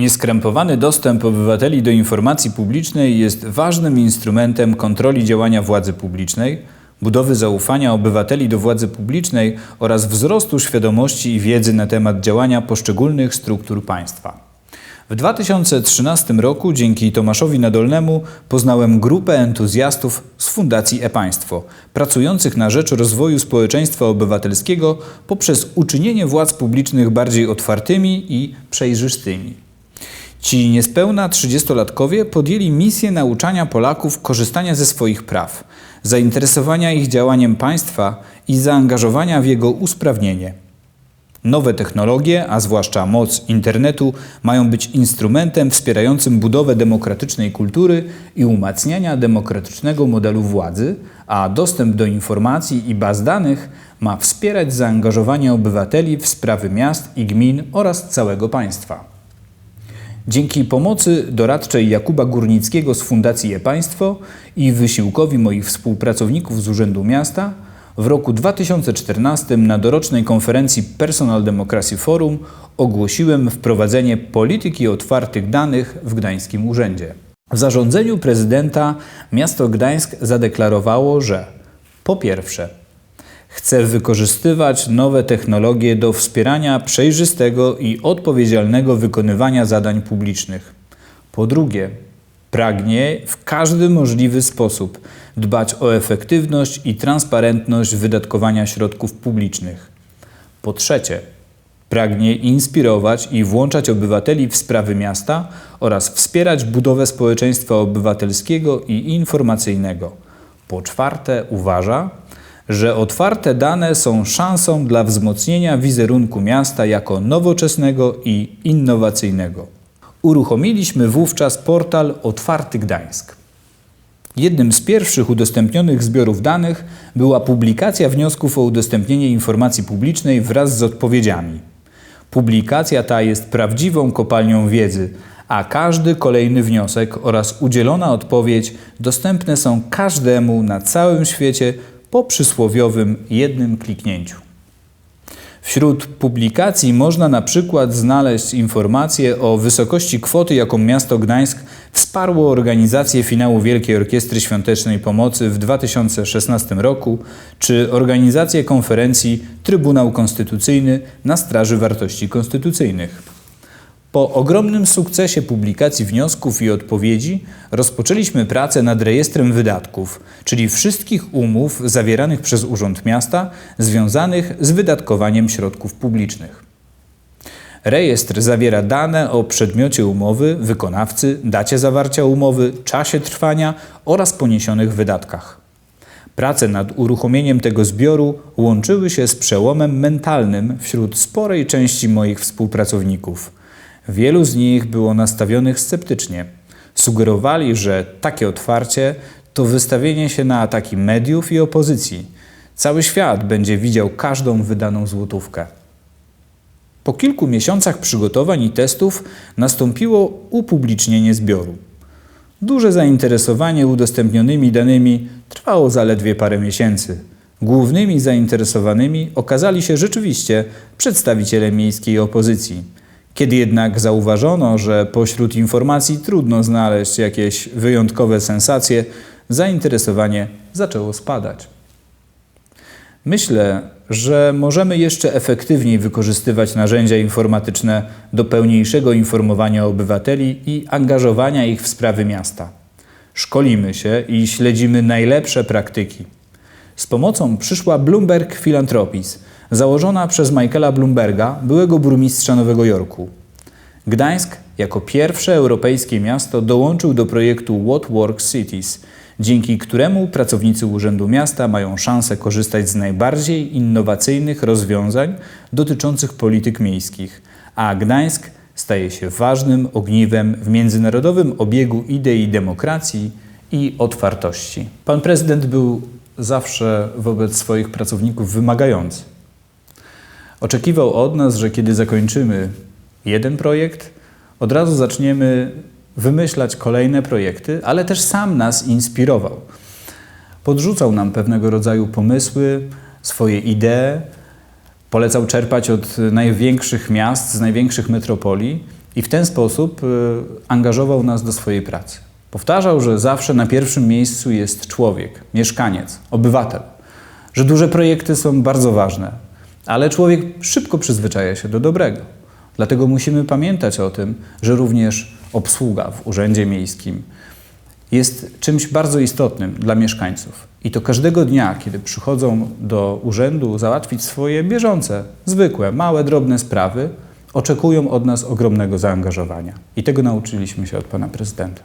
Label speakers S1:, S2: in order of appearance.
S1: Nieskrępowany dostęp obywateli do informacji publicznej jest ważnym instrumentem kontroli działania władzy publicznej, budowy zaufania obywateli do władzy publicznej oraz wzrostu świadomości i wiedzy na temat działania poszczególnych struktur państwa. W 2013 roku dzięki Tomaszowi Nadolnemu poznałem grupę entuzjastów z Fundacji e-Państwo, pracujących na rzecz rozwoju społeczeństwa obywatelskiego poprzez uczynienie władz publicznych bardziej otwartymi i przejrzystymi. Ci niespełna 30-latkowie podjęli misję nauczania Polaków korzystania ze swoich praw, zainteresowania ich działaniem państwa i zaangażowania w jego usprawnienie. Nowe technologie, a zwłaszcza moc internetu, mają być instrumentem wspierającym budowę demokratycznej kultury i umacniania demokratycznego modelu władzy, a dostęp do informacji i baz danych ma wspierać zaangażowanie obywateli w sprawy miast i gmin oraz całego państwa. Dzięki pomocy doradczej Jakuba Górnickiego z Fundacji E-Państwo i wysiłkowi moich współpracowników z Urzędu Miasta w roku 2014 na dorocznej konferencji Personal Democracy Forum ogłosiłem wprowadzenie polityki otwartych danych w Gdańskim Urzędzie. W zarządzeniu prezydenta miasto Gdańsk zadeklarowało, że po pierwsze chce wykorzystywać nowe technologie do wspierania przejrzystego i odpowiedzialnego wykonywania zadań publicznych. Po drugie, pragnie w każdy możliwy sposób dbać o efektywność i transparentność wydatkowania środków publicznych. Po trzecie, pragnie inspirować i włączać obywateli w sprawy miasta oraz wspierać budowę społeczeństwa obywatelskiego i informacyjnego. Po czwarte, uważa, że otwarte dane są szansą dla wzmocnienia wizerunku miasta jako nowoczesnego i innowacyjnego. Uruchomiliśmy wówczas portal Otwarty Gdańsk. Jednym z pierwszych udostępnionych zbiorów danych była publikacja wniosków o udostępnienie informacji publicznej wraz z odpowiedziami. Publikacja ta jest prawdziwą kopalnią wiedzy, a każdy kolejny wniosek oraz udzielona odpowiedź dostępne są każdemu na całym świecie po przysłowiowym jednym kliknięciu. Wśród publikacji można na przykład znaleźć informacje o wysokości kwoty, jaką miasto Gdańsk wsparło organizację finału Wielkiej Orkiestry Świątecznej Pomocy w 2016 roku, czy organizację konferencji Trybunał Konstytucyjny na Straży Wartości Konstytucyjnych. Po ogromnym sukcesie publikacji wniosków i odpowiedzi rozpoczęliśmy pracę nad rejestrem wydatków, czyli wszystkich umów zawieranych przez Urząd Miasta związanych z wydatkowaniem środków publicznych. Rejestr zawiera dane o przedmiocie umowy, wykonawcy, dacie zawarcia umowy, czasie trwania oraz poniesionych wydatkach. Prace nad uruchomieniem tego zbioru łączyły się z przełomem mentalnym wśród sporej części moich współpracowników – Wielu z nich było nastawionych sceptycznie. Sugerowali, że takie otwarcie to wystawienie się na ataki mediów i opozycji. Cały świat będzie widział każdą wydaną złotówkę. Po kilku miesiącach przygotowań i testów nastąpiło upublicznienie zbioru. Duże zainteresowanie udostępnionymi danymi trwało zaledwie parę miesięcy. Głównymi zainteresowanymi okazali się rzeczywiście przedstawiciele miejskiej opozycji – kiedy jednak zauważono, że pośród informacji trudno znaleźć jakieś wyjątkowe sensacje, zainteresowanie zaczęło spadać. Myślę, że możemy jeszcze efektywniej wykorzystywać narzędzia informatyczne do pełniejszego informowania obywateli i angażowania ich w sprawy miasta. Szkolimy się i śledzimy najlepsze praktyki. Z pomocą przyszła Bloomberg Philanthropies – założona przez Michaela Bloomberga, byłego burmistrza Nowego Jorku. Gdańsk jako pierwsze europejskie miasto dołączył do projektu What Works Cities, dzięki któremu pracownicy Urzędu Miasta mają szansę korzystać z najbardziej innowacyjnych rozwiązań dotyczących polityk miejskich, a Gdańsk staje się ważnym ogniwem w międzynarodowym obiegu idei demokracji i otwartości. Pan prezydent był zawsze wobec swoich pracowników wymagający. Oczekiwał od nas, że kiedy zakończymy jeden projekt, od razu zaczniemy wymyślać kolejne projekty, ale też sam nas inspirował. Podrzucał nam pewnego rodzaju pomysły, swoje idee, polecał czerpać od największych miast, z największych metropolii I w ten sposób y, angażował nas do swojej pracy. Powtarzał, że zawsze na pierwszym miejscu jest człowiek, mieszkaniec, obywatel, że duże projekty są bardzo ważne, ale człowiek szybko przyzwyczaja się do dobrego. Dlatego musimy pamiętać o tym, że również obsługa w urzędzie miejskim jest czymś bardzo istotnym dla mieszkańców. I to każdego dnia, kiedy przychodzą do urzędu załatwić swoje bieżące, zwykłe, małe, drobne sprawy, oczekują od nas ogromnego zaangażowania. I tego nauczyliśmy się od pana prezydenta.